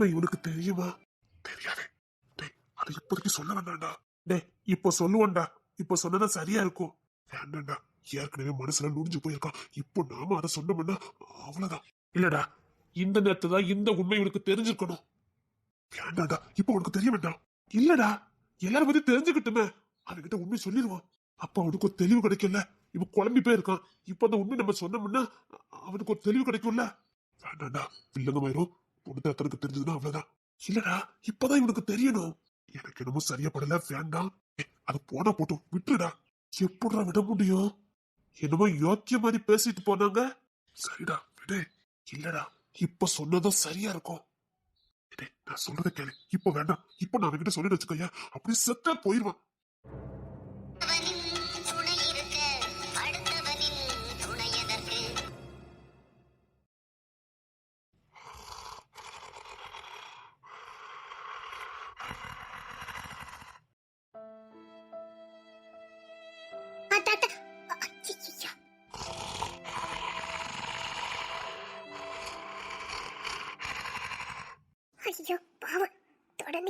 உண்மை இவனுக்கு தெரியுமா? தெரியாது. டேய் அது இப்போதைக்கு சொல்ல வேண்டாம்டா. டேய் இப்போ சொல்லுவோம்டா. இப்போ சொன்னதா சரியா இருக்கும். வேண்டாம்டா. ஏற்கனவே மனசுல நுடிஞ்சு போயிருக்கான். இப்போ நாம அதை சொன்னோம்னா அவ்வளவுதான். இல்லடா. இந்த நேரத்துல தான் இந்த உண்மை இவனுக்கு தெரிஞ்சிருக்கணும். வேண்டாம்டா. இப்போ உனக்கு தெரிய வேண்டாம். இல்லடா. எல்லாரும் பத்தி தெரிஞ்சுக்கிட்டுமே. அவன்கிட்ட உண்மை சொல்லிடுவான் அப்ப அவனுக்கு ஒரு தெளிவு கிடைக்கல இவன் குழம்பி போயிருக்கான். இப்போ அந்த உண்மை நம்ம சொன்னோம்னா அவனுக்கு ஒரு தெளிவு கிடைக்கும்ல. வேண்டாம்டா. இல்லங்கமாயிரும் பொண்ணு தனக்கு தெரிஞ்சதுன்னா அவ்வளவுதான். இல்லடா இப்பதான் இவனுக்கு தெரியணும். எனக்கு என்னமோ சரியா படல வேண்டாம். அது போனா போட்டும் விட்டுடா எப்படா விட முடியும்? என்னமோ யோக்கிய மாதிரி பேசிட்டு போனாங்க. சரிடா விடு. இல்லடா இப்ப சொன்னதும் சரியா இருக்கும். டேய், நான் சொல்றத கேளு. இப்ப வேண்டாம். இப்ப நான் அவன்கிட்ட சொல்லிட்டு வச்சுக்கோயா அப்படி செத்தா போயிருவான்.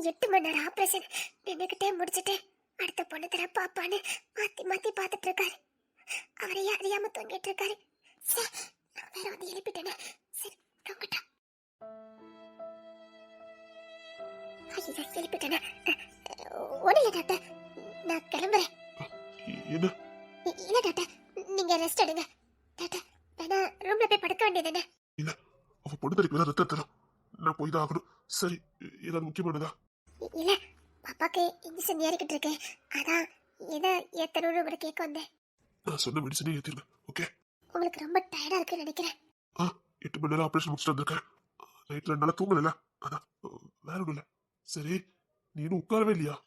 தொடர்ந்து எட்டு மணி நேரம் ஆபரேஷன் நின்னுக்கிட்டே முடிச்சிட்டு அடுத்த பொண்ணு தர பாப்பான்னு மாத்தி மாத்தி பார்த்துட்டு இருக்காரு. அவரையே அறியாம தொங்கிட்டு இருக்காரு. சே, நான் வேற வந்து எழுப்பிட்டேனே. சரி தூங்கட்டும் ஐயோ எழுப்பிட்டேனே. ஒன்றும் டாக்டர். நான் கிளம்புறேன். இல்ல டாக்டர். நீங்க ரெஸ்ட் எடுங்க. டாக்டர் வேணா ரூம்ல போய் படுக்க வேண்டியதுதானே? இல்ல அவ பொண்ணு தரைக்கு மேல ரத்தம் தரும் நான் போய் தான் ஆகணும். சரி ஏதாவது முக்கியமானதா? இல்ல பாப்பாக்கு இன்ஜெக்ஷன் ஏறிக்கிட்டு இருக்கேன் அதான் எதை ஏத்தணும்னு உங்களை கேட்க வந்தேன். நான் சொன்ன மெடிசனே ஏத்திருங்க ஓகே உங்களுக்கு ரொம்ப டயர்டா இருக்குன்னு நினைக்கிறேன். ஆ எட்டு மணி நேரம் ஆபரேஷன் முடிச்சுட்டு வந்திருக்கேன். நைட்ல நல்லா தூங்கல அதான் வேற ஒண்ணும் இல்ல. சரி நீ இன்னும் உட்காரவே இல்லையா?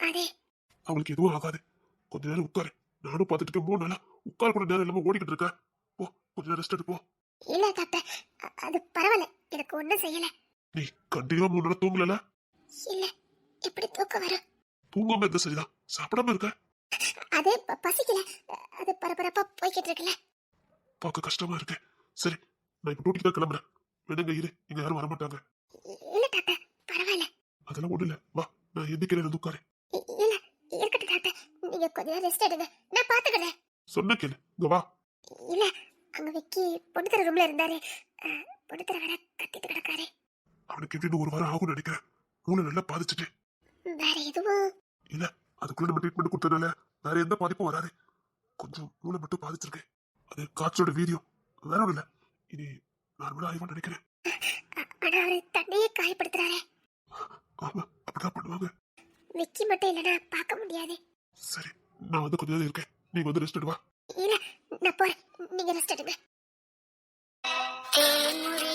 அதே. அவங்களுக்கு எதுவும் ஆகாது. கொஞ்ச நேரம் உட்காரு. நானும் பார்த்துட்டு இருக்கேன். மூணு நாளா உட்கார கூட நேரம் இல்லாம ஓடிக்கிட்டு இருக்க. போ கொஞ்ச நேரம் ரெஸ்ட் எடுப்போம் இல்ல அ- அது பரவாயில்ல. எனக்கு ஒண்ணும் செய்யல. நீ கண்டிப்பா மூணு நாளா தூங்கல இல்ல எப்படி தூக்கம் வரும்? தூங்காம இருந்த சரிதான் சாப்பிடாம இருக்க? அது பசிக்கல. அது பரபரப்பா போய்கிட்டு இருக்குல்ல. பார்க்க கஷ்டமா இருக்கு. சரி நான் இப்ப டூட்டிக்கு தான் கிளம்புறேன். வேணுங்க இரு. இங்க யாரும் வரமாட்டாங்க. இ- இல்ல டாக்டர் பரவாயில்ல. அதெல்லாம் ஒண்ணு இல்ல. வா நான் எந்திக்கிறேன் உட்காரு இல்ல இருக்கட்டும் டாக்டர் நீங்க கொஞ்ச நேரம் ரெஸ்ட் எடுங்க. நான் பாத்துக்கிறேன். சொன்ன கேளு. இங்க வா. இல்ல அங்க விக்கி பொண்ணுத்தர ரூம்ல இருந்தாரு. பொண்ணுத்தர வேற கத்திட்டு கிடக்காரு. அவனுக்கு எப்படின்னு ஒரு வாரம் ஆகும்னு நினைக்கிறேன். மூளை நல்லா பாதிச்சுட்டு. வேற எதுவும் இல்ல அதுக்குள்ள நம்ம ட்ரீட்மெண்ட் கொடுத்ததுனால வேற எந்த பாதிப்பும் வராது. கொஞ்சம் மூளை மட்டும் பாதிச்சிருக்கு. அது காய்ச்சலோட வீரியம். வேற ஒண்ணும் இல்ல. இனி நார்மலா ஆயிடும்னு நினைக்கிறேன். ஆனா அவரு தன்னையே காயப்படுத்துறாரே. ஆமா அப்படிதான் பண்ணுவாங்க. விக்கி மட்டும் இல்லனா பார்க்க முடியாது. சரி நான் வந்து கொஞ்ச நேரம் இருக்கேன். நீங்க வந்து ரெஸ்ட் எடுவா இல்ல நான் போறேன். நீங்க ரெஸ்ட் எடுங்க. தேன்மொழி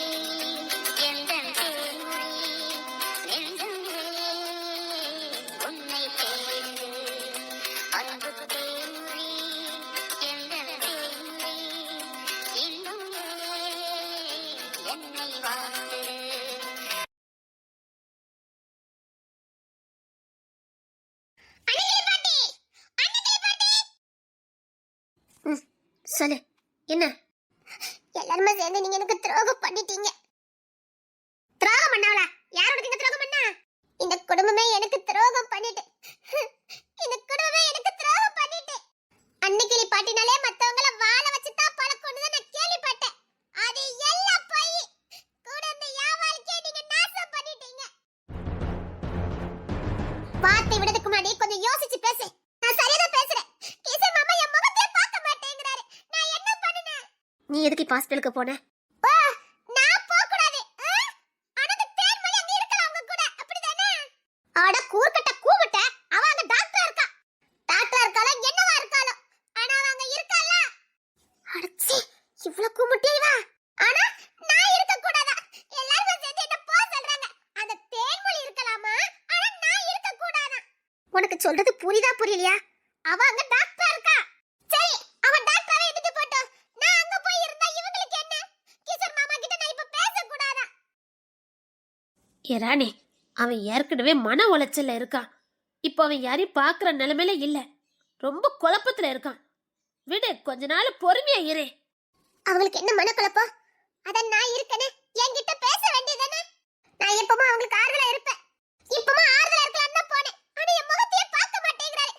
என்ன? எல்லாருமே சேர்ந்து நீங்க எனக்கு துரோகம் பண்ணிட்டீங்க. எதுக்கு இப்ப ஏ அவன் ஏற்கனவே மன உளைச்சல்ல இருக்கான். இப்போ அவன் யாரையும் பார்க்குற நிலைமையில இல்லை. ரொம்ப குழப்பத்துல இருக்கான். விடு கொஞ்ச நாள் பொறுமையா இரு. அவங்களுக்கு என்ன மனக்குழப்பம்? அதை நான் இருக்கனே என்கிட்ட பேச வேண்டியதானே நான் எப்பவும் அவங்களுக்கு ஆறுதலா இருப்பேன். இப்பவும் ஆறுதலா இருக்கலாம் தான் போனேன். ஆனா என் முகத்தையே பார்க்க மாட்டேங்கிறாரு.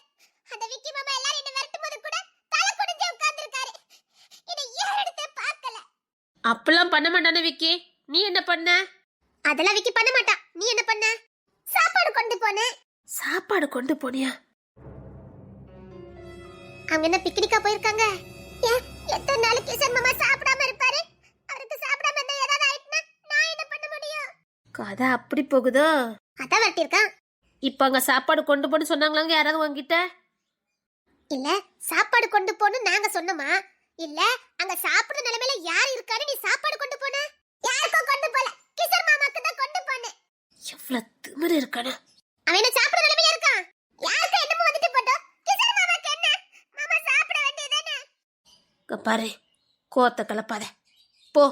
அந்த விக்கி மாமா எல்லாரும் என்ன விரட்டும் போது கூட தலை குடிஞ்சு உட்கார்ந்துருக்காரு. என்ன ஏறெடுத்தே பார்க்கல. அப்பெல்லாம் பண்ண மாட்டானே விக்கி. நீ என்ன பண்ண? அதெல்லாம் விக்கி பண்ண மாட்டா. நீ என்ன பண்ண? சாப்பாடு கொண்டு போனேன். சாப்பாடு கொண்டு போனியா? அவங்க என்ன பிக்னிக்கா போயிருக்காங்க? ஏன் எத்தனை நாளைக்கு கிஷன் மாமா சாப்பிடாம இருப்பாரு? அவருக்கு சாப்பிடாம இருந்தா ஏதாவது ஆயிட்டுனா நான் என்ன பண்ண முடியும்? கதை அப்படி போகுதோ? அதான் வரட்டிருக்கான் இப்ப அங்க சாப்பாடு கொண்டு போன்னு சொன்னாங்களாங்க யாராவது உங்ககிட்ட இல்ல சாப்பாடு கொண்டு போன்னு நாங்க சொன்னோமா? இல்ல அங்க சாப்பிடுற நிலைமையில யார் இருக்காரு நீ சாப்பாடு கொண்டு போன? யாருக்கும் கொண்டு போல. கிஷன் மாமாக்கு தான் கொண்டு போனேன் எவ்வளவு திமிரு இருக்கானு அவன் என்ன சாப்பிடுற நிலைமையில இருக்கான்? யாருக்கு என்னமோ வந்துட்டு போட்டோம் கிஷன் மாமாக்கு என்ன? மாமா சாப்பிட வேண்டியதானே பாரு கோத்த கலப்பாத போ.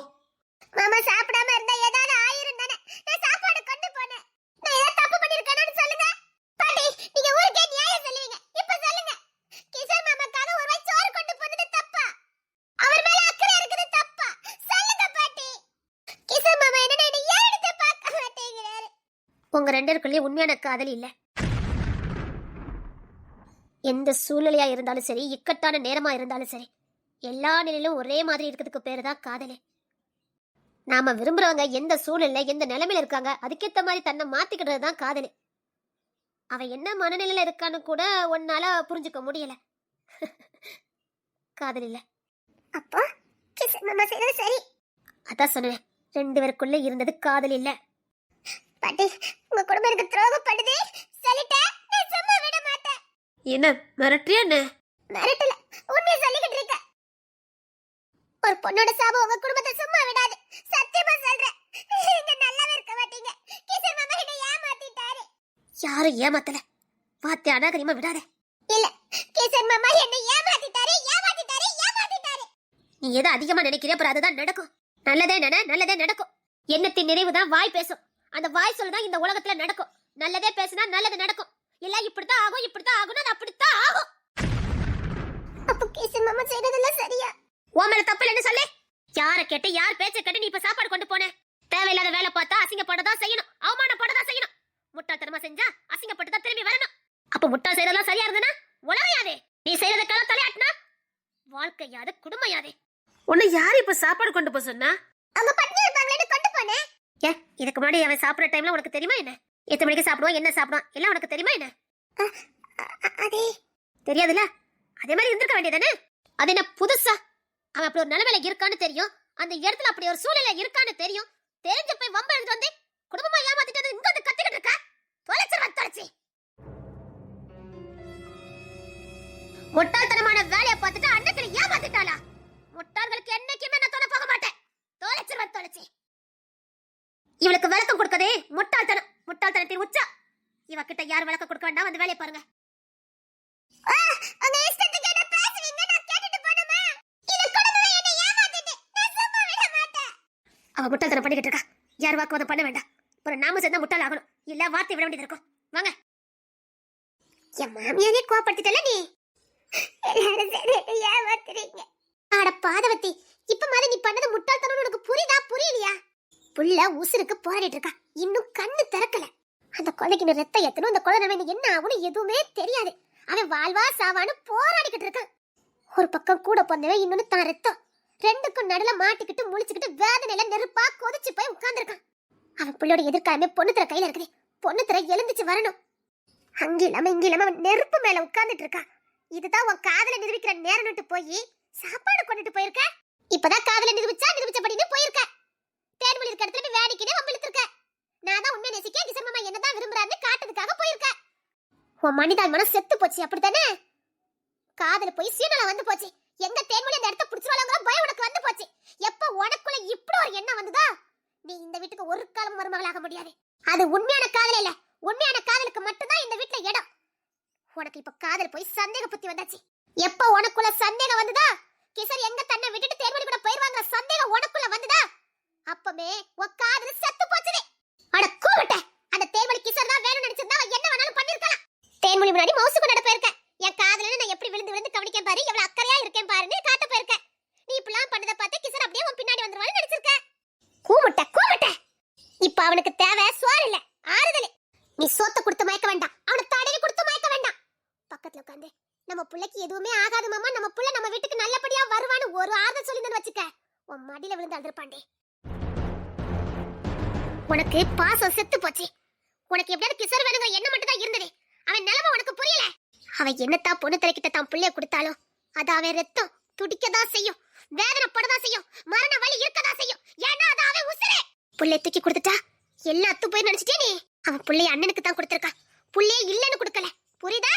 மாமா சாப்பிடாம இருந்தா ஏதாவது ஆயிரும் தானே நான் சாப்பாடு கொண்டு போனேன் நான் ஏதாவது தப்பு பண்ணிருக்கேன்னு சொல்லுங்க பாட்டி நீங்க ஊருக்கே நியாயம் சொல்லுவீங்க இப்ப சொல்லுங்க கிஷோர் மாமாக்காக ஒரு வாய் சோறு கொண்டு போனது தப்பா அவர் மேல அக்கறை இருக்குது தப்பா சொல்லுங்க பாட்டி கிஷோர் மாமா என்ன என்ன ஏன் எடுத்து பார்க்க மாட்டேங்கிறாரு பேருக்குள்ளேயே உண்மையான காதல் இல்ல. எந்த சூழ்நிலையா இருந்தாலும் சரி இக்கட்டான நேரமா இருந்தாலும் சரி எல்லா நிலையிலும் ஒரே மாதிரி இருக்கிறதுக்கு பேரு தான் காதலே. நாம விரும்புறவங்க எந்த சூழ்நிலை எந்த நிலைமையில இருக்காங்க அதுக்கேத்த மாதிரி தன்னை மாத்திக்கிட்டது தான் காதலு. அவன் என்ன மனநிலையில இருக்கான்னு கூட உன்னால புரிஞ்சுக்க முடியல. காதல் இல்ல. அப்போ சரி அதான் சொன்னேன் ரெண்டு பேருக்குள்ள இருந்தது காதல் இல்ல. பாட்டி உங்க குடும்பம் எனக்கு துரோகப்படுது. சொல்லிட்டேன் நான் சும்மா விட மாட்டேன். என்ன மிரட்டியா என்ன? மிரட்டல உண்மையை சொல்லிக்கிட்டு இருக்க. ஒரு பொண்ணோட சாபம் உங்க குடும்பத்தை சும்மா விடாது. சத்தியமா சொல்றேன். நீங்க நல்லாவே இருக்க மாட்டீங்க. கிஷன் மாமா என்ன ஏமாத்திட்டாரு. யாரும் ஏமாத்தல. வார்த்தை அநாகரிகமா விடாத. இல்ல கிஷன் மாமா என்ன ஏமாத்திட்டாரு ஏமாத்திட்டாரு ஏமாத்திட்டாரு. நீ எதை அதிகமா நினைக்கிறியோ அப்புறம் அதுதான் நடக்கும். நல்லதே நட நல்லதே நடக்கும். எண்ணத்தின் நிறைவு தான் வாய் பேசும். அந்த வாய் சொல்லுதான் இந்த உலகத்துல நடக்கும். நல்லதே பேசினா நல்லது நடக்கும். இல்ல இப்படித்தான் ஆகும் இப்படித்தான் ஆகும் அது அப்படித்தான் ஆகும். அப்ப கிஷன் மாமா செய்யறதெல்லாம் சரியா? மேல தப்பு இல்லைன்னு சொல்லு. யார கேட்டு யார் பேச்ச கேட்டு நீ இப்ப சாப்பாடு கொண்டு போன? தேவையில்லாத வேலை பார்த்தா அசிங்கப்படதான் செய்யணும். அவமானப்படதான் செய்யணும். முட்டாள்தனமா செஞ்சா அசிங்கப்பட்டு தான் திரும்பி வரணும். அப்ப முட்டாள் செய்யறதெல்லாம் சரியா இருந்ததுன்னா உலகையாதே நீ செய்யறதுக்கெல்லாம் தலையாட்டினா வாழ்க்கை யாது குடும்பம் யாதே உன்னை யார் இப்ப சாப்பாடு கொண்டு போக சொன்னா? அவங்க பண்ணி இருப்பாங்களேன்னு கொண்டு போனேன். ஏன்? இதுக்கு முன்னாடி அவன் சாப்பிடுற டைம்ல உனக்கு தெரியுமா என்ன? எத்தனை மணிக்கு சாப்பிடுவான்? என்ன சாப்பிடுவான்? எல்லாம் உனக்கு தெரியுமா என்ன? அதே. தெரியாதுல்ல? அதே மாதிரி இருந்திருக்க வேண்டியதானே? அது என்ன புதுசா? அவன் அப்படி ஒரு நிலைமையில இருக்கான்னு தெரியும். அந்த இடத்துல அப்படி ஒரு சூழ்நிலை இருக்கான்னு தெரியும். தெரிஞ்சு போய் வம்ப எடுத்து வந்து குடும்பமா ஏமாத்திட்டு இங்க வந்து கத்திக்கிட்டு இருக்க? தொலைச்சிருவா தொலைச்சி. முட்டாள்தனமான வேலையை பார்த்துட்டு அன்னைக்கு ஏமாத்திட்டாளா முட்டாள்களுக்கு என்னைக்குமே நான் தொலை போக மாட்டேன் தொலைச்சிருவா தொலைச்சி இவளுக்கு விளக்கம் கொடுக்கதே. முட்டாள்தனம் முட்டாள்தனத்தின் உச்சா. இவகிட்ட யார் விளக்கம் கொடுக்க வேண்டாம் வந்து வேலையை பாருங்க. அவ முட்டாள்தனம் பண்ணிக்கிட்டு இருக்கா. யார் வாக்குவாதம் பண்ண வேண்டாம். அப்புறம் நாம சேர்ந்தா முட்டாள் ஆகணும். இல்ல வார்த்தை விட வேண்டியது இருக்கும். வாங்க. என் மாமியாரே கோபப்படுத்திட்டல நீ? ஏமாத்துறீங்க. அட பாதவத்தி இப்ப மாதிரி நீ பண்ணது முட்டாள்தனம் உனக்கு புரியுதா? புரியலையா? புள்ள உசுருக்கு போராடிட்டு இருக்கா இன்னும் கண்ணு திறக்கல. அந்த குழந்தைக்கு இன்னும் ரத்தம் எத்தனும் அந்த குழந்தை இன்னும் என்ன ஆகும்னு எதுவுமே தெரியாது. அவன் வாழ்வா சாவான்னு போராடிக்கிட்டு இருக்கான். ஒரு பக்கம் கூட பிறந்தவன் இன்னொன்னு தான் ரத்தம். ரெண்டுக்கும் நடுல மாட்டிக்கிட்டு முழிச்சுக்கிட்டு வேதனையில நெருப்பா கொதிச்சு போய் உட்கார்ந்துருக்கான். அவன் பிள்ளையோட எதிர்காலமே பொண்ணு திற கையில இருக்குது. பொண்ணு திற எழுந்துச்சு வரணும். அங்க இல்லாம இங்க இல்லாம அவன் நெருப்பு மேல உட்கார்ந்துட்டு இருக்கான். இதுதான் உன் காதல நிரூபிக்கிற நேரம்னுட்டு போய் சாப்பாடு கொண்டுட்டு போயிருக்க? இப்பதான் காதல நிரூபிச்சா நிரூபிச்சபடின்னு போயிருக்க. தேன்மொழி இருக்க இடத்துல போய் வேடிக்கையே வம்பிழுத்திருக்க நான் தான் உண்மை நேசிக்க கிசன் என்னதான் விரும்புறாருன்னு காட்டுறதுக்காக போயிருக்க. உன் மனிதன் மனம் செத்து போச்சு அப்படித்தானே? காதல போய் சீனலா வந்து போச்சு. எங்க தேன்மொழி அந்த இடத்த பிடிச்சிருவாங்களோ பயம் உனக்கு வந்து போச்சு. எப்ப உனக்குள்ள இப்படி ஒரு எண்ணம் வந்ததா? நீ இந்த வீட்டுக்கு ஒரு காலம் மருமகளாக முடியாது. அது உண்மையான காதல் இல்ல. உண்மையான காதலுக்கு மட்டும்தான் இந்த வீட்டுல இடம். உனக்கு இப்ப காதல் போய் சந்தேக புத்தி வந்தாச்சு. எப்ப உனக்குள்ள சந்தேகம் வந்ததா? கிசர் எங்க தன்னை விட்டுட்டு தேர்மொழி கூட போயிருவாங்க சந்தேகம் உனக்குள்ள வந்ததா? அப்பமே உன் காதல் செத்து போச்சுடே அட கூவிட்ட அந்த தேர்மொழி கிசர் தான் வேணும்னு நினைச்சிருந்தா என்ன வேணாலும் பண்ணிருக்கலாம். தேன்மொழி முன்னாடி மவுசுக்கு நட போயிருக்க என் காதல நான் எப்படி விழுந்து விழுந்து கவனிக்கேன் பாரு. எவ்வளவு அக்கறையா இருக்கேன் பாருன்னு காட்ட போயிருக்க நீ இப்படிலாம் பண்ணதை பார்த்து கிசர் அப்படியே உன் பின்னாடி வந்துருவான்னு நினைச்சிருக்க கூமுட்ட கூமுட்ட. இப்ப அவனுக்கு உனக்கு பாசம் செத்து போச்சு. உனக்கு எப்படியாவது கிசர் வேணுங்க என்ன மட்டும் தான் இருந்தது. அவன் நிலைமை உனக்கு புரியல. அவன் என்னத்தான் பொண்ணு திரைக்கிட்ட தான் புள்ளைய கொடுத்தாலும் அது அவன் ரத்தம் துடிக்கதான் செய்யும் வேதனைப்படதான் செய்யும் மரண வலி இருக்கதான் செய்யும். ஏன்னா அது அவன் உசுரே. புள்ளைய தூக்கி கொடுத்துட்டா? எல்லாம் அத்து போய் நினைச்சிட்டே நீ? அவன் பிள்ளைய அண்ணனுக்கு தான் கொடுத்திருக்கான் புள்ளைய இல்லன்னு கொடுக்கல புரியுதா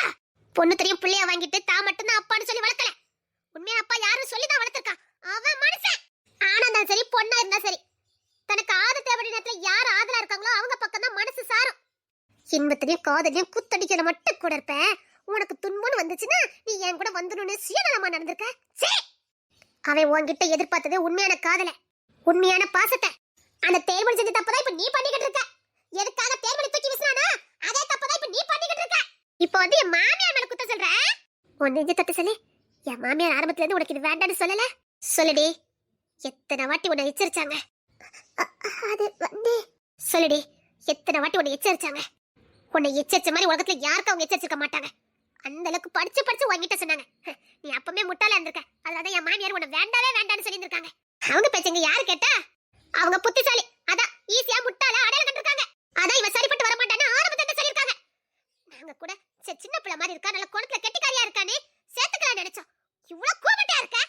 பொண்ணு தெரியும் புள்ளைய வாங்கிட்டு தான் மட்டும்தான் அப்பான்னு சொல்லி வளர்க்கல உண்மையா அப்பா யாரும் சொல்லி தான் வளர்த்திருக்கான் அவன் மனுஷன் ஆனா இருந்தாலும் சரி பொண்ணா இருந்தா சரி தனக்கு ஆத தேவடி நேரத்துல யார் ஆதலா இருக்காங்களோ அவங்க பக்கம் தான் மனசு சாரும் இன்பத்திலையும் காதலையும் குத்தடிக்கல மட்டும் கூட இருப்ப. உனக்கு துன்பம்னு வந்துச்சுன்னா நீ என் கூட வந்துடணும்னு சுயநலமா நடந்திருக்க. சே அவன் உன்கிட்ட எதிர்பார்த்தது உண்மையான காதல உண்மையான பாசத்தை. அந்த தேர்மொழி செஞ்ச தப்பதான் இப்ப நீ பண்ணிக்கிட்டு இருக்க. எதுக்காக தேர்மொழி தூக்கி விசினானா அதே தப்பதான் இப்ப நீ பண்ணிக்கிட்டு இருக்க. இப்போ வந்து என் மாமியார் மேல குத்த சொல்ற? உன் நெஞ்சு தட்டு சொல்லி. என் மாமியார் ஆரம்பத்துல இருந்து உனக்கு இது வேண்டாம்னு சொல்லல. சொல்லுடி. எத்தனை வாட்டி உன்னை எச்சரிச்சாங்க. அது வந்து சொல்லுடி. எத்தனை வாட்டி உன்னை எச்சரிச்சாங்க. உன்னை எச்சரிச்ச மாதிரி உலகத்துல யாருக்கும் அவங்க எச்சரிச்சிருக்க மாட்டாங்க. அந்த அளவுக்கு படிச்சு படிச்சு வாங்கிட்ட சொன்னாங்க. நீ அப்பவுமே முட்டாளா இருந்திருக்க. அதனாலதான் என் மாமியார் உன்னை வேண்டாவே வேண்டாம்னு சொல்லியிருக்காங்க அவங்க பேச்சுங்க யாரு கேட்டா? அவங்க புத்திசாலி. அதான் ஈஸியா முட்டாளா அடையாளம் கண்டிருக்காங்க. அதான் இவன் சரிப்பட்டு வர மாட்டான்னு ஆரம்பத்துல சொல்லியிருக்காங்க. நாங்க கூட சே, சின்ன பிள்ளை மாதிரி இருக்கா? நல்ல குணத்துல கெட்டிக்காரியா இருக்கானே சேர்த்துக்கலாம் நினைச்சோம். இவ்வளவு கூப்பிட்டா இருக்க?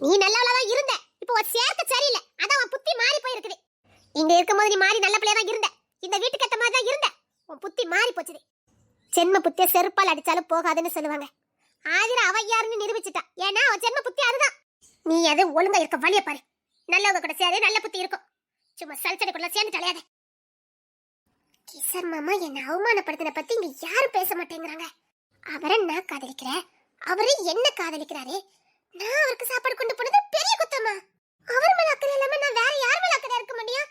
நீ நல்லவளா தான் இருந்த. இப்போ ஒரு சேர்க்க சரியில்லை. அதான் உன் புத்தி மாறி போயிருக்குது. இங்க இருக்கும்போது நீ மாறி நல்ல பிள்ளையா தான் இருந்த. இந்த வீட்டுக்கு ஏத்த மாதிரி தான் இருந்த. உன் புத்தி மாறி போச்சுது ஜென்ம புத்திய செருப்பால் அடிச்சாலும் போகாதுன்னு சொல்லுவாங்க. ஆதிர அவ யாருன்னு நிரூபிச்சுட்டா. ஏன்னா அவ ஜென்ம புத்தி அதுதான். நீ அது ஒழுங்கா இருக்க வழிய பாரு. நல்லவங்க கூட சேரு நல்ல புத்தி இருக்கும். சும்மா சல்சடி கூட சேர்ந்து தலையாத. கிசர் மாமா என்ன அவமானப்படுத்தின பத்தி இங்க யாரும் பேச மாட்டேங்கிறாங்க? அவரை நான் காதலிக்கிறேன். அவரு என்ன காதலிக்கிறாரு? நான் அவருக்கு சாப்பாடு கொண்டு போனது பெரிய குத்தமா? அவர் மேல அக்கறை இல்லாம நான் வேற யார் மேல அக்கறை இருக்க முடியும்?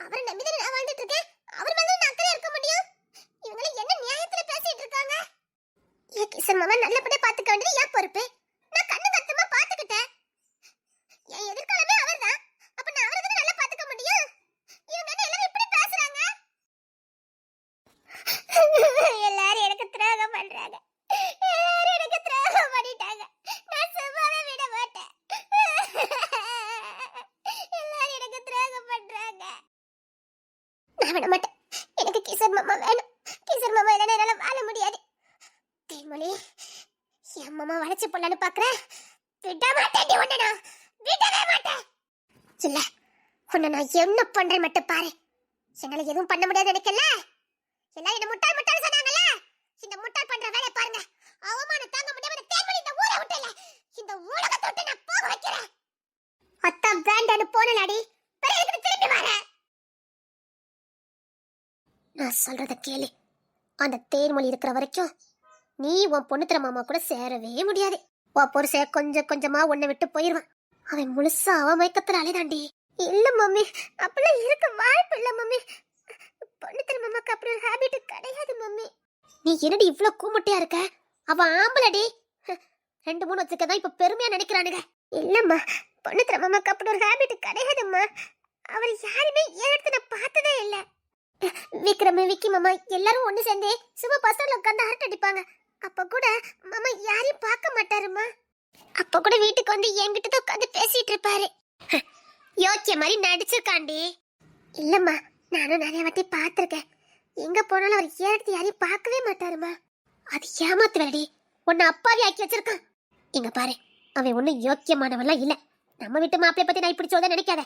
அவரை நம்பிதான் நான் வாழ்ந்துட்டு இருக்கேன்? அவர் மேல நான் அக்கறை இருக்க முடியும். இவங்க என்ன நியாயத்துல பேசிட்டு இருக்காங்க? ஏ கிஷன் மாமா நல்லபடியா பாத்துக்க வேண்டியது ஏன் பொறுப்பு. நான் கண்ணு கத்தமா பாத்துக்கிட்டேன். என் எதிர்காலமே அவர்தான். அப்ப நான் அவரை தானே நல்லா பாத்துக்க முடியும்? இவங்க என்ன எல்லாரும் இப்படி பேசுறாங்க? எல்லாரும் எனக்கு துரோகம் பண்றாங்க எல்லாரும் எனக்கு துரோகம் பண்ணிட்டாங்க நான் சும்மாவே விட மாட்டேன் எல்லாரும் எனக்கு துரோகம் பண்றாங்க நான் விட மாட்டேன் எனக்கு கிஷோர் மாமா வேணும் கிஷோர் மாமா இல்லைன்னா என்னால வாழ முடியாது தேன்மொழி என் மாமா வளைச்சு பாக்குறேன் விட மாட்டேன் உன்னை நான். விடவே மாட்டேன். இல்ல உன்னை நான் என்ன பண்றேன் மட்டும் பாரு. என்னால எதுவும் பண்ண முடியாது நினைக்கல. எல்லாம் என்ன முட்டாள் முட்டாள் சொன்னாங்கல்ல? இந்த முட்டாள் பண்ற வேலையை பாருங்க. அவமான தாங்க முடியாம இந்த தேன்மொழி இந்த ஊரை விட்டல இந்த உலகத்தை விட்டு நான் போக வைக்கிறேன். அத்தான் வேண்டான்னு போனலாடி பிறகு திரும்பி வரேன் நான் சொல்றத கேளு. அந்த தேர்மொழி இருக்கிற வரைக்கும் நீ உன் பொண்ணுத்திர மாமா கூட சேரவே முடியாது. உன் பொருச கொஞ்சம் கொஞ்சமா உன்னை விட்டு போயிருவான். அவன் முழுசா அவன் மயக்கத்துல அலைதாண்டி. இல்ல மம்மி அப்படிலாம் இருக்க வாய்ப்பு இல்ல மம்மி. பொண்ணுத்திர மாமாக்கு அப்படி ஒரு ஹாபிட் கிடையாது மம்மி. நீ என்னடி இவ்ளோ கூமுட்டையா இருக்க? அவ ஆம்பளடி. ரெண்டு மூணு வச்சுக்க தான் இப்ப பெருமையா நினைக்கிறானுங்க. இல்லம்மா பொண்ணுத்திர மாமாக்கு அப்படி ஒரு ஹாபிட் கிடையாதும்மா. அவர் யாருமே ஏன் இடத்துல பார்த்ததே இல்லை. விக்ரம் விக்கி மாமா எல்லாரும் ஒண்ணு சேர்ந்து சும்மா பசங்களை உட்காந்து அரட்டை அடிப்பாங்க அப்ப கூட மாமா யாரையும் பார்க்க மாட்டாருமா? அப்ப கூட வீட்டுக்கு வந்து என்கிட்ட தான் உட்காந்து பேசிட்டு இருப்பாரு. யோக்கிய மாதிரி நடிச்சிருக்காண்டி. இல்லம்மா நானும் நிறைய வாட்டி பார்த்துருக்கேன். எங்க போனாலும் அவர் ஏறத்து யாரையும் பார்க்கவே மாட்டாருமா. அது ஏமாத்து வேலடி உன்னை அப்பாவி ஆக்கி வச்சிருக்கான். இங்க பாரு அவன் ஒன்றும் யோக்கியமானவன்லாம் இல்ல. நம்ம வீட்டு மாப்பிளை பத்தி நான் இப்படி சொல்ல நினைக்காத.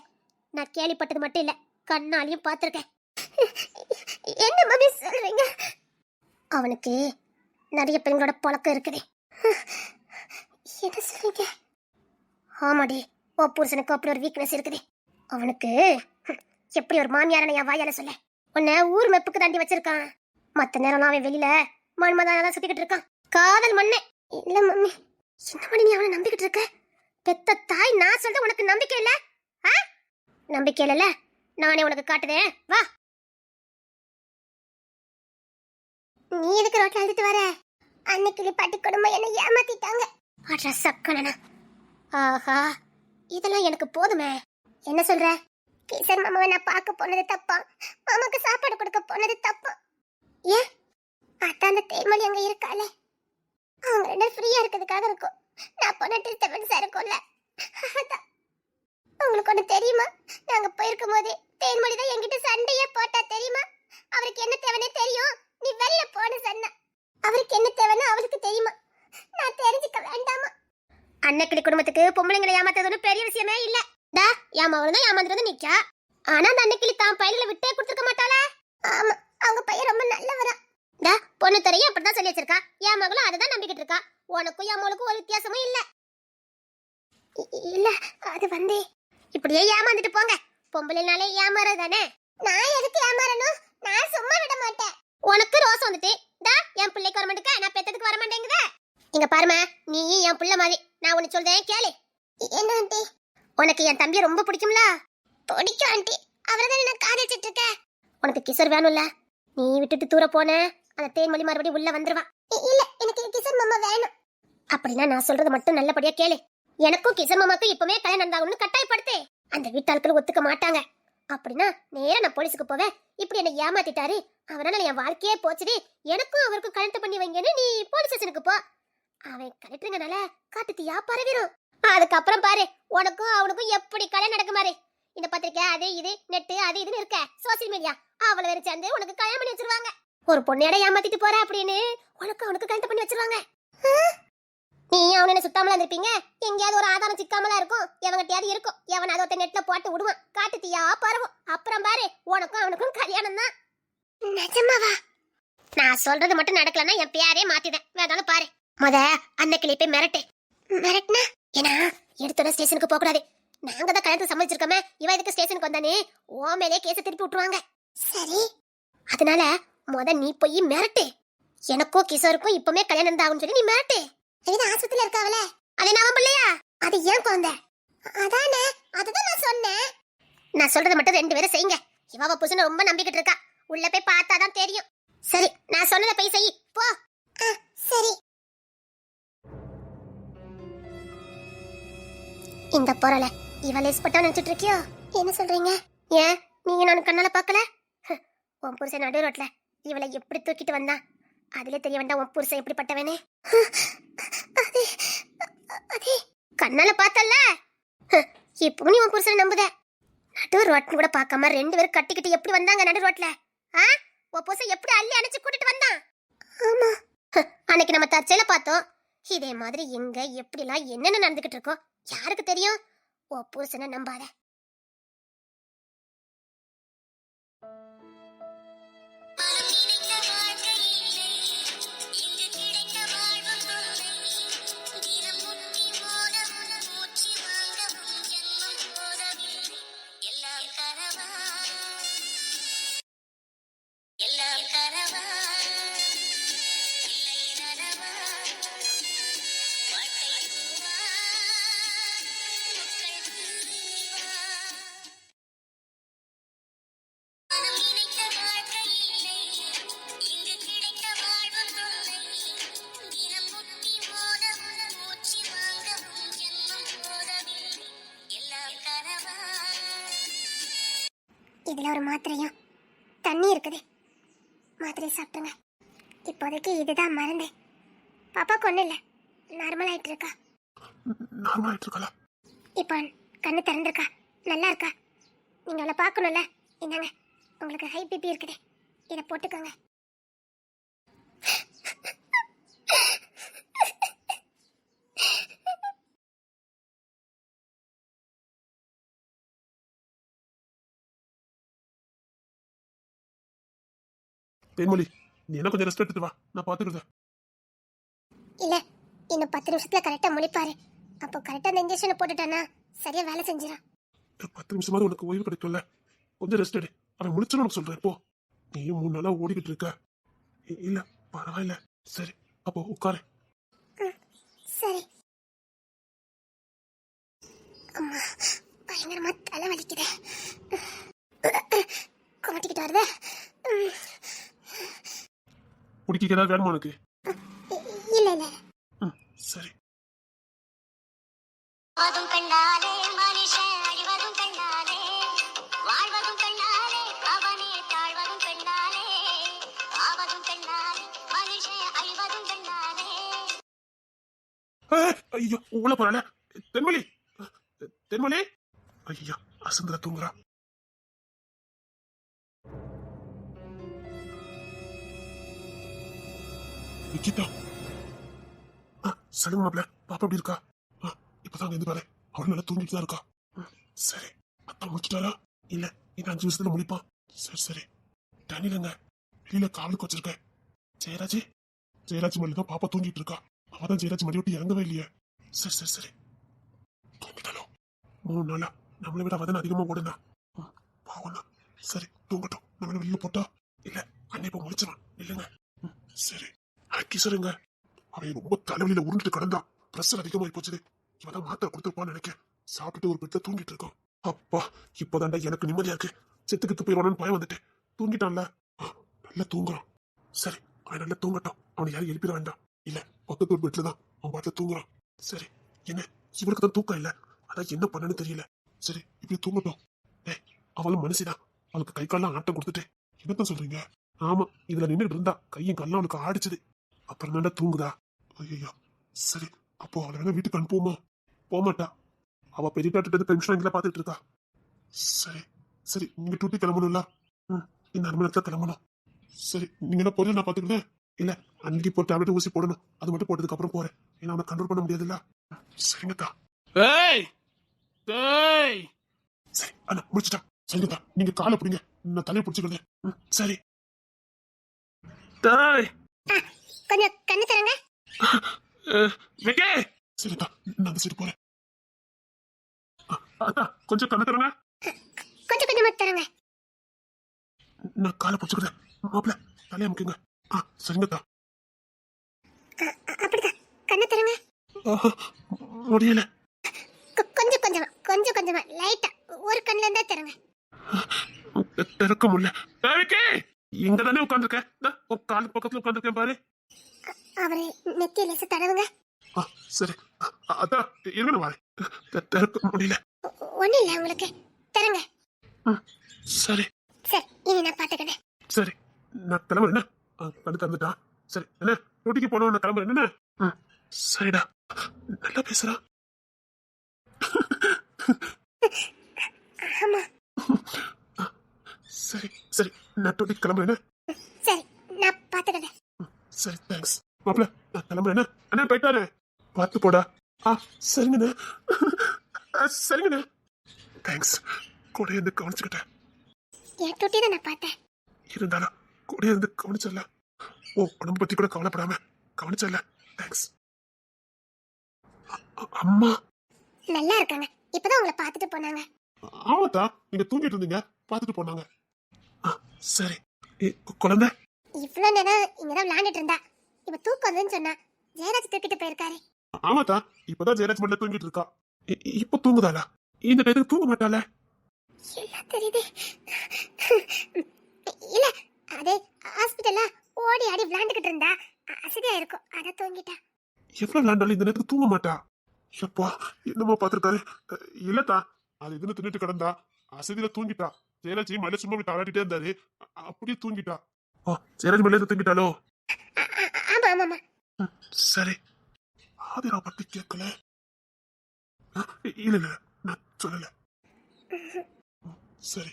நான் கேள்விப்பட்டது மட்டும் இல்ல கண்ணாலையும் பார்த்துருக்கேன். என்ன மம்மி சொல்றீங்க? அவனுக்கு நிறைய பெண்களோட பழக்கம் இருக்குது. என்ன சொல்றீங்க? ஆமாடி ஓ புருஷனுக்கு அப்படி ஒரு வீக்னஸ் இருக்குது. அவனுக்கு எப்படி ஒரு மாமியாரனை என் வாயால சொல்ல? உன்னை ஊர் மெப்புக்கு தாண்டி வச்சிருக்கான். மத்த நேரம் அவன் வெளியில மண்மதான சுத்திக்கிட்டு இருக்கான். காதல் மண்ணே. இல்ல மம்மி என்ன மணி நீ அவனை நம்பிக்கிட்டு இருக்க? பெத்த தாய் நான் சொல்ற உனக்கு நம்பிக்கை இல்ல? ஆ? நம்பிக்கை இல்லைல்ல நானே உனக்கு காட்டுதேன். வா. நீ எதுக்கு ரோட்ல அழுதுட்டு வர? அன்னைக்கு பாட்டி குடும்பம் என்ன ஏமாத்திட்டாங்க. அட்ரா சக்கனனா ஆஹா இதெல்லாம் எனக்கு போதுமே. என்ன சொல்ற? கிஷன் மாமாவை நான் பார்க்க போனது தப்பா? மாமாக்கு சாப்பாடு கொடுக்க போனது தப்பா? ஏன்? அதான் அந்த தேர்மொழி அங்க இருக்காளே. அவங்க ரெண்டு ஃப்ரீயா இருக்கிறதுக்காக இருக்கும். நான் போன டிஸ்டர்பன்ஸா இருக்கும்ல. அதான். உங்களுக்கு ஒண்ணு தெரியுமா? நாங்க போயிருக்கும் போது தேன்மொழி தான் என்கிட்ட சண்டையே போட்டா தெரியுமா? அவருக்கு என்ன தேவைன்னே தெரியும். நீ வெளில போன்னு சொன்ன. அவருக்கு என்ன தேவைன்னு அவளுக்கு தெரியுமா? நான் தெரிஞ்சுக்க வேண்டாமா? அன்னக்கிளி குடும்பத்துக்கு பொம்பளைங்களை ஏமாத்தது பெரிய விஷயமே இல்ல. டா ஏமாவளும் தான் ஏமாந்துட்டு வந்து நிக்கா. ஆனா அந்த அன்னக்கிளி தான் பயில விட்டே கொடுத்துருக்க மாட்டாளே. ஆமா அவங்க பையன் ரொம்ப நல்லவரா. டா பொண்ணு துறையும் அப்படிதான் சொல்லி வச்சிருக்கா. என் மகளும் அதுதான் நம்பிக்கிட்டு இருக்கா. உனக்கும் என் மகளுக்கும் ஒரு வித்தியாசமும் இல்ல. இல்ல அது வந்து இப்படியே ஏமாந்துட்டு போங்க. பொம்பளைனாலே ஏமாறது தானே நான் எதுக்கு ஏமாறணும்? நான் சும்மா விட மாட்டேன். உனக்கு ரோஸ் வந்துட்டு. டா என் பிள்ளைக்கு வர மாட்டேங்க நான் பெத்ததுக்கு வர மாட்டேங்குதே இங்க பாருமா நீ என் பிள்ளை மாதிரி. நான் உனக்கு சொல்றேன் கேளு. என்ன ஆண்டி? உனக்கு என் தம்பியை ரொம்ப பிடிக்கும்ல? பிடிக்கும் ஆண்டி. அவரை தான் நான் காதலிச்சிட்டு இருக்கேன் உனக்கு கிசர் வேணும்ல? நீ விட்டுட்டு தூர போன அந்த தேன்மொழி மறுபடியும் உள்ள வந்துருவா. இ- இல்ல எனக்கு கிஷன் மாமா வேணும். அப்படின்னா நான் சொல்றது மட்டும் நல்லபடியா கேளு. எனக்கும் கிசர் மாமாக்கும் இப்பவே கல்யாணம் நடந்தாகணும்னு கட்டாயப்படுத்து. அந்த வீட்டாட்கள் ஒத்துக்க மாட்டாங்க. அப்படின்னா நேரா நான் போலீஸுக்கு போவேன். இப்படி என்ன ஏமாத்திட்டாரு. அவனால என் வாழ்க்கையே போச்சுடி. எனக்கும் அவருக்கும் கல்யாணத்தை பண்ணி வைங்கன்னு நீ போலீஸ் ஸ்டேஷனுக்கு போ. அவன் கலெக்டருங்கனால காட்டு தீயா பரவிடும் அதுக்கப்புறம் பாரு உனக்கும் அவனுக்கும் எப்படி கல்யாணம் நடக்குமாரு? இந்த பத்திரிக்கை அது இது நெட்டு அது இதுன்னு இருக்க. சோசியல் மீடியா அவளை வேற சேர்ந்து உனக்கு கல்யாணம் பண்ணி வச்சிருவாங்க. ஒரு பொண்ணையோட ஏமாத்திட்டு போற அப்படின்னு? உனக்கு அவனுக்கு கல்யாணம் பண்ணி வச்சிருவாங்க. நீ அவனை சுத்தாமலா இருந்திருப்பீங்க? எங்கேயாவது ஒரு ஆதாரம் சிக்காமலா இருக்கும். எவங்கிட்டயாவது இருக்கும். எவன் அதை ஒருத்தன் நெட்ல போட்டு விடுவான். காட்டு தீயா பரவும். அப்புறம் பாரு உனக்கும் அவனுக்கும் கல்யாணம் தான் நிஜமாவா? நான் சொல்றது மட்டும் நடக்கலன்னா என் பேரே மாத்திட்டேன் வேணாலும் பாரு. முத அன்னைக்கிளி போய் மிரட்டு. மிரட்டினா? ஏன்னா எடுத்தோட ஸ்டேஷனுக்கு போக கூடாது நாங்க தான் கல்யாணத்துக்கு சம்மதிச்சிருக்கோமே. இவ இதுக்கு ஸ்டேஷனுக்கு வந்தானே? ஓ மேலே கேஸை திருப்பி விட்டுருவாங்க. சரி. அதனால முத நீ போய் மிரட்டு. எனக்கும் கிஷோருக்கும் இப்பவுமே கல்யாணம் தான் ஆகும்னு சொல்லி நீ மிரட்டு. இது ஆஸ்பத்திரியில இருக்காவல? அது நான் பிள்ளையா? அது ஏன் குழந்தை? அதானே அதுதான் நான் சொன்னேன். நான் சொல்றது மட்டும் ரெண்டு பேரும் செய்யுங்க. இவாவ புருஷனை ரொம்ப நம்பிக்கிட்டு இருக்கா. உள்ள போய் பார்த்தாதான் தெரியும். சரி நான் சொன்னதை போய் செய். போ. சரி. இந்த பொருளை இவ லேஸ் பட்டா நினைச்சிட்டு இருக்கியோ? என்ன சொல்றீங்க? ஏன்? நீங்க நான் கண்ணால பாக்கல உன் புருஷன் நடு ரோட்ல இவளை எப்படி தூக்கிட்டு வந்தான்? அதுல தெரிய வேண்டாம் உன் புருஷன் எப்படிப்பட்டவனே. கண்ணால பார்த்தல்ல? இப்போ நீ உன் புருஷனை நம்புத? நடு ரோட்னு கூட பார்க்காம ரெண்டு பேரும் கட்டிக்கிட்டு எப்படி வந்தாங்க நடு ரோட்ல? ஆ? உன் புருஷன் எப்படி அள்ளி அணைச்சு கூட்டிட்டு வந்தான்? ஆமா. அன்னைக்கு நம்ம தற்செயல பார்த்தோம். இதே மாதிரி எங்க எப்படிலாம் என்னென்ன நடந்துகிட்டு இருக்கோ யாருக்கு தெரியும்? உன் புருஷனை நம்பாத. இதுல ஒரு மாத்திரையும். தண்ணி இருக்குது. மாத்திரை சாப்பிட்டுங்க இப்போதைக்கு இதுதான் மருந்து. பாப்பாக்கு ஒன்றும் இல்லை. நார்மல் ஆயிட்டு இருக்கா? நார்மல் ஆயிட்டு இருக்கல இப்போ கண்ணு திறந்திருக்கா? நல்லா இருக்கா? நீங்க அவளை பார்க்கணும்ல? இந்தாங்க. உங்களுக்கு ஹை பிபி இருக்குது. இதை போட்டுக்கோங்க. தேன்மொழி நீ என்ன கொஞ்சம் ரெஸ்ட் எடுத்துட்டு வா. நான் பாத்துக்கிறேன். இல்ல இன்னும் பத்து நிமிஷத்துல கரெக்டா முடிப்பாரு. அப்போ கரெக்டா அந்த இன்ஜெக்ஷனை போட்டுட்டானா சரியா வேலை செஞ்சிடும் இன்னும் பத்து நிமிஷமாவது உனக்கு ஓய்வு கிடைக்கும்ல. கொஞ்சம் ரெஸ்ட் எடு. அவன் முடிச்சுன்னு உனக்கு சொல்றேன். போ. நீயும் மூணு நாளா ஓடிக்கிட்டு இருக்க. இல்ல பரவாயில்ல. சரி அப்போ உட்காரு. சரி. அம்மா பயங்கரமா தலை வலிக்குது. குமட்டிக்கிட்டு வருது. ம், குடிக்க ஏதாவது வேணுமா உனக்கு? இல்ல இல்ல. ம் சரி. வாழ்வதும் கண்ணாலே மனுஷன் அழிவதும் கண்ணாலே வாழ்வதும் கண்ணாலே அவனே தாழ்வதும் கண்ணாலே ஆவதும் கண்ணாலே மனுஷன் அழிவதும் கண்ணாலே. ஏய், ஐயோ உள்ள போறாள தென்மொழி தென்மொழி. ஐயா அசந்தரா தூங்குறா நிக்கிதா ஆ சொல்லுங்க மாப்ள பாப்பா எப்படி இருக்கா? இப்பதான் இருந்து பாரு அவள் நல்லா தூங்கிட்டு தான் இருக்கா. சரி. அத்தா முடிச்சிட்டாரா இல்ல இன்னும் அஞ்சு வருஷத்துல முடிப்பான். சரி சரி. தண்ணிலங்க வெளியில காவலுக்கு வச்சிருக்கேன். ஜெயராஜ். ஜெயராஜ் மல்லி தான் பாப்பா தூங்கிட்டு இருக்கா. அவதான் ஜெயராஜ் மல்லி விட்டு இறங்கவே இல்லையே. சரி சரி சரி. தூங்கிட்டாலோ மூணு நாளா. நம்மளை விட அவதான் அதிகமா ஓடுனா? ம், பாவம்னா சரி தூங்கட்டும். நம்மள வெளியில போட்டா? இல்ல அன்னை இப்ப இல்லைங்க. சரி. கிசருங்க அவன் ரொம்ப தலைவலியில உருண்டுட்டு கிடந்தான். பிரஷர் அதிகமாகி போச்சுது இவதான் மாத்திரை கொடுத்துருப்பான்னு நினைக்கிறேன் சாப்பிட்டுட்டு ஒரு பெட்ல தூங்கிட்டு இருக்கோம் அப்பா இப்போதான்டா எனக்கு நிம்மதியா இருக்கு. செத்துக்கிட்டு போயிடுவானு பயம் வந்துட்டு தூங்கிட்டான்ல. நல்லா தூங்குறான். சரி அவன் நல்லா தூங்கட்டும். அவனை யாரும் எழுப்பிட வேண்டாம். இல்ல பக்கத்து ஒரு பெட்ல தான் அவன் பாட்டில் தூங்குறான். சரி என்ன? இவனுக்கு தான் தூக்கம் இல்லை. அதான் என்ன பண்ணனு தெரியல. சரி இப்படி தூங்கட்டும். ஏய் அவளும் மனுஷிதான். அவளுக்கு கை கால்லாம் ஆட்டம் கொடுத்துட்டு என்னத்தான் சொல்றீங்க? ஆமா இதுல நின்றுட்டு இருந்தா கையும் கல்லாம் அவனுக்கு ஆடிச்சது. அப்புறம் தாண்டா தூங்குதா? ஐயோ சரி அப்போ அவளை வேணா வீட்டுக்கு அனுப்புவோமா? போமாட்டா. அவ பெரிய டாக்டர் பென்ஷன் வாங்கல பாத்துட்டு இருக்கா. சரி சரி நீங்க டூட்டி கிளம்பணும்ல? ம் இந்த அரை மணி நேரத்துல கிளம்பணும். சரி நீங்க என்ன போறீங்க நான் பாத்துக்கிறேன் இல்ல அன்னைக்கு போய் டேப்லெட் ஊசி போடணும். அது மட்டும் போட்டதுக்கு அப்புறம் போறேன். ஏன்னா அவனை கண்ட்ரோல் பண்ண முடியாதுல்ல. சரிங்கத்தா ஏய்! ஏய்! சரி அண்ணா முடிச்சிட்டா. சரிங்கத்தா நீங்க காலை பிடிங்க. நான் தலையை பிடிச்சிக்கிறேன். சரி. டேய்! கொஞ்சம் கண்ணு தரங்க விக்கே சரிதா நான் சைடு போறேன். அ- அதான் கொஞ்சம் கண்ணு தரங்க கொஞ்சம் கொஞ்சமா தரங்க நான் காலை பிடிச்சிக்கிறேன். மாப்பிள்ள தலையை அமுக்குங்க ஆ சரிங்கத்தா. அப்படிதான். கண்ணு தரங்க முடியல. கொஞ்சம் கொஞ்சமா கொஞ்சம் கொஞ்சமா லைட்டா ஒரு கண்ணுல இருந்தா தரங்க திறக்க முடியல. இங்க தானே உட்காந்துருக்கேன் உன் கால் பக்கத்துல உட்காந்துருக்கேன் பாரு. நெத்திய லேசா தடவுங்க ஆ சரி. அதான். வரேன். தி- திறக்க முடியல. ஒ- ஒண்ணும் இல்ல உங்களுக்கு. தரங்க. சரி. சரி இனி நான் பாத்துக்கிறேன். சரி. நான் கிளம்புறேன் கண்ணு திறந்துட்டான் சரி என்ன? டூட்டிக்கு போனோம் நான் கிளம்புறேன் என்ன? சரிடா. நல்லா பேசுறான் ஆமா. சரி சரி. நான் டூட்டிக்கு கிளம்புறேன்? சரி நான் பாத்துக்கிறேன். சரி தேங்க்ஸ் மாப்பிள்ள நான் கிளம்புறேன். என்ன? அண்ணா போயிட்டாரு பார்த்து போடா. ஆ சரிங்கண்ணே. சரிங்கண்ணே. தேங்க்ஸ் கூட இருந்து கவனிச்சுக்கிட்டேன். என் தொட்டி தான் நான் பார்த்தேன். இருந்தாலும் கூட இருந்து கவனிச்சல ஓ உடம்பு பத்தி கூட கவலைப்படாம கவனிச்சல தேங்க்ஸ் அம்மா. நல்லா இருக்காங்க. இப்பதான் உங்களை பார்த்துட்டு போனாங்க. ஆமாத்தா நீங்க தூங்கிட்டு இருந்தீங்க. பார்த்துட்டு போனாங்க. சரி. குழந்தை? இவ்வளவு நேரம் இங்கதான் விளையாண்டுட்டு இருந்தா. இப்ப தூக்கம் வருதுன்னு சொன்னா ஜெயராஜ் தூக்கிட்டு போயிருக்காரு. ஆமாத்தா இப்பதான் ஜெயராஜ் மட்டும் தூங்கிட்டு இருக்கா. இப்ப தூங்குதாளா? இந்த டயத்துக்கு தூங்க மாட்டாளே? எல்லாம் தெரியுது. இல்ல அது ஹாஸ்பிட்டல்ல ஓடி ஆடி விளையாண்டுகிட்டு இருந்தா அசதியா இருக்கும். அத தூங்கிட்டா. எவ்வளவு விளையாண்டாலும் இந்த நேரத்துக்கு தூங்க மாட்டா. எப்பா என்னமோ பாத்திருக்காரு இல்லத்தா அது இதுன்னு தின்னுட்டு கிடந்தா அசதியில தூங்கிட்டா. ஜெயராஜ் மலை சும்மா விட்டு ஆடிட்டே இருந்தாரு. அப்படியே தூங்கிட்டா. ஓ ஜெயராஜ் மலை தூங்கிட்டாலோ அ- ஆமா ஆமா ஆமா ம், சரி. ஆதிரா பத்தி கேட்கல. இல்ல இல்ல நான் சொல்லல. சரி.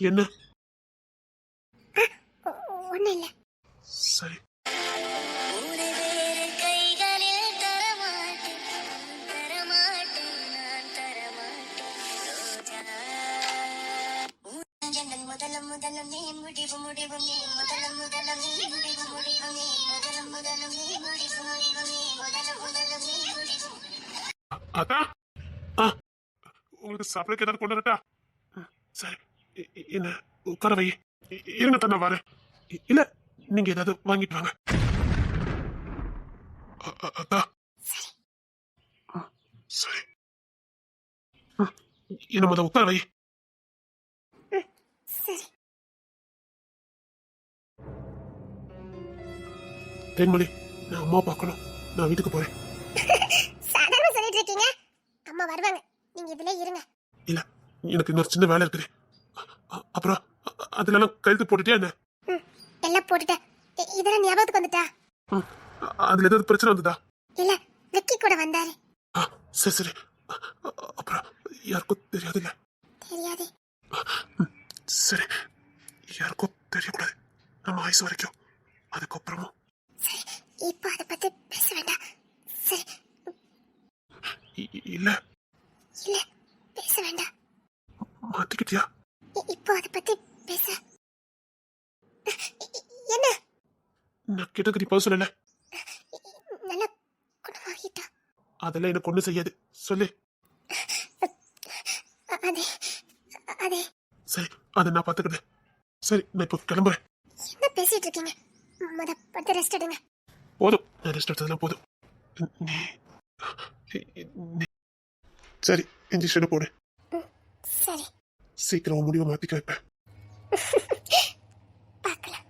என்ன? ஒ- ஒண்ணும் இல்ல. சரி. முதலம் முதலம் நீ முடிவு முடிவு நீ. முதலம் முதலம் நீ முடிவு முடிவு நீ. முதலம் முதலம் நீ முடிவு முடிவு நீ. முதலம் முதலம் நீ முடிவு. ஆ. உங்களுக்கு சாப்பிடக்கு ஏதாவது கொண்டு வரட்டா? சரி. என்ன? உட்கார வை. இருங்க நான் வரேன். இல்ல நீங்க ஏதாவது வாங்கிட்டு வாங்க. அ- அ- அதான் ஆ, சரி. என்ன முத உட்கார வை. தேன்மொழி நான் அம்மா பார்க்கணும். நான் வீட்டுக்கு போறேன். சாதாரண சொல்லிட்டு இருக்கீங்க? அம்மா வருவாங்க. நீங்க இதுல இருங்க. இல்ல எனக்கு இன்னொரு சின்ன வேலை இருக்குது. அப்புறம் அதுல எல்லாம் கழுத்து போட்டுட்டே என்ன? எல்லாம் போட்டுட்டேன். இதெல்லாம் ஞாபகத்துக்கு வந்துட்டா? அதுல ஏதாவது பிரச்சனை வந்ததா? இல்ல விக்கி கூட வந்தாரு. சரி சரி. அப்புறம் யாருக்கும் தெரியாதுல்ல? தெரியாது. சரி. யாருக்கும் தெரியக்கூடாது. நம்ம ஆயுசு வரைக்கும். அதுக்கப்புறமும் இப்போ அதை பத்தி பேச வேண்டாம். சரி. இல்ல. இல்ல பேச வேண்டாம். மாத்திக்கிட்டியா இப்போ அதை பத்தி பேச. என்ன? நான் கேட்டதுக்கு நீ பதில் சொல்லல நல்லா குணமாகிட்டா. அதெல்லாம் எனக்கு ஒண்ணும் செய்யாது. சொல்லு. அதே அதே. சரி அதை நான் பாத்துக்கிறேன் சரி நான் இப்போ கிளம்புறேன். என்ன பேசிட்டு இருக்கீங்க? முத படுத்து ரெஸ்ட் எடுங்க. போதும். நான் ரெஸ்ட் எடுத்ததெல்லாம் போதும். சரி இன்ஜெக்ஷன் போடு. சரி. சீக்கிரம் முடிவை மாத்திக்க வைப்பேன். பார்க்கலாம்.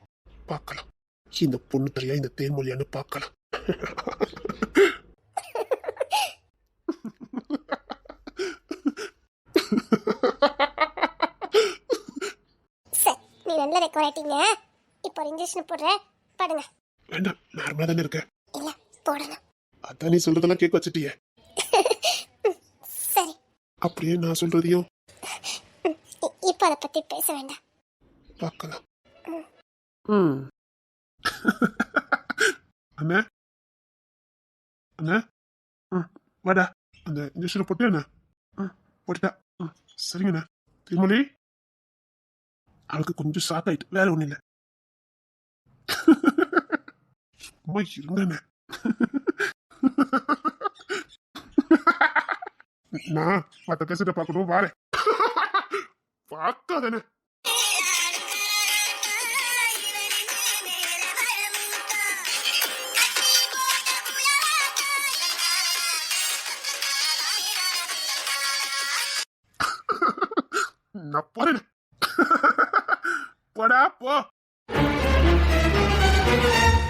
பார்க்கலாம். இந்த பொண்ணு தெரியா இந்த தேன்மொழியான்னு பார்க்கலாம். நீ நல்லா ரெக்கவர் ஆயிட்டீங்க இப்போ இன்ஜெக்ஷன் போடுறேன் படுங்க. வேண்டாம் நார்மலா தானே இருக்க இல்ல போடணும் அதான் நீ சொல்றதெல்லாம் கேட்க வச்சுட்டியே. சரி. அப்படியே நான் சொல்றதையும் இப்போ அதை பத்தி பேச வேண்டாம். பார்க்கலாம். ம். அண்ணா. அண்ணா. ம். வாடா. அந்த இன்ஜெக்ஷனை போட்டு அண்ணா? ம். போட்டுட்டா. ம். சரிங்கண்ணா. திருமொழி. அவளுக்கு கொஞ்சம் ஷாக் ஆயிட்டு வேற ஒண்ணும் இல்லை. சும்மா இருங்கண்ணே நான் மற்ற பேசிட்ட பார்க்கணும் வாரேன் பார்க்காதானே நான் போறேன் போடா போ Música